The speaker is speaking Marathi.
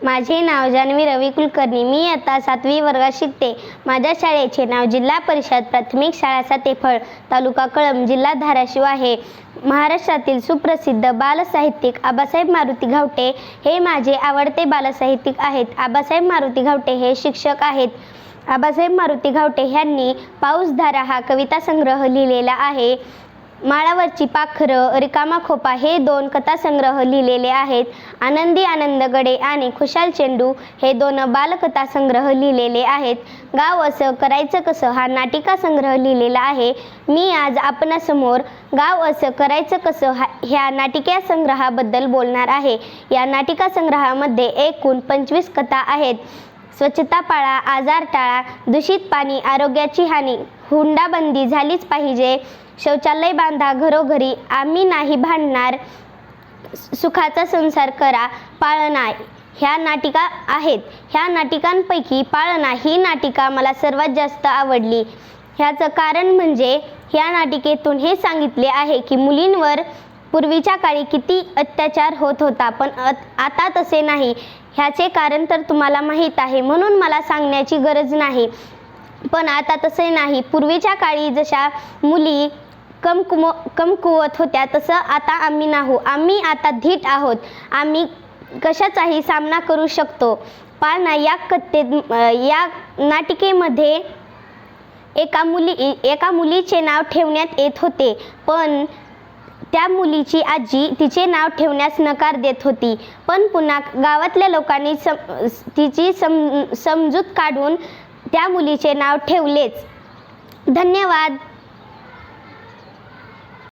माझे नाव जान्हवी रवी कुलकर्णी. मी आता सातवी वर्गात शिकते. माझ्या शाळेचे नाव जिल्हा परिषद प्राथमिक शाळा सातेफळ तालुका कळंब जिल्हा धाराशिव आहे. महाराष्ट्रातील सुप्रसिद्ध बालसाहित्यिक आबासाहेब मारुती घावटे हे माझे आवडते बालसाहित्यिक आहेत. आबासाहेब मारुती घावटे हे शिक्षक आहेत. आबासाहेब मारुती घावटे यांनी पाऊसधारा हा कविता संग्रह लिहिलेला आहे. माळावरची पाखरं रिकामा खोपा हे दोन कथासंग्रह लिहिलेले आहेत. आनंदी आनंदगडे आणि खुशाल चेंडू हे दोन बालकथा संग्रह लिहिलेले आहेत. गाव असं करायचं कसं हा नाटिका संग्रह लिहिलेला आहे. मी आज आपणासमोर गाव असं करायचं कसं हा ह्या नाटिका संग्रहाबद्दल बोलणार आहे. या नाटिका संग्रहामध्ये एकूण पंचवीस कथा आहेत. स्वच्छता पाळा आजार टाळा दूषित पाणी आरोग्याची हानी हुंडाबंदी झालीच पाहिजे. शौचालय बांधा घरोघरी आम्ही नाही भांडणार. सुखाचा संसार करा पाळणा. ह्या नाटिका आहेत. ह्या नाटिकांपैकी पाळणा ही नाटिका मला सर्वात जास्त आवडली. ह्याचं कारण म्हणजे ह्या नाटिकेतून हे सांगितले आहे की मुलींवर पूर्वीच्या काळी किती अत्याचार होत होता पण अत- आता तसे नाही. ह्याचे कारण तर तुम्हाला माहीत आहे म्हणून मला सांगण्याची गरज नाही. पण आता तसे नाही. पूर्वीच्या काळी जशा मुली कमकुम कमकुवत होत्या तसं आता आम्ही नाहू. आम्ही आता धीट आहोत. आम्ही कशाचाही सामना करू शकतो. पाळणा या कथेत या नाटिकेमध्ये एका मुली एका मुलीचे नाव ठेवण्यात येत होते. पण त्या मुलीची आजी तिचे नाव ठेवण्यास नकार देत होती. पण पुन्हा गावातल्या लोकांनी सम तिची सम समजूत काढून त्या मुलीचे नाव ठेवलेच. धन्यवाद.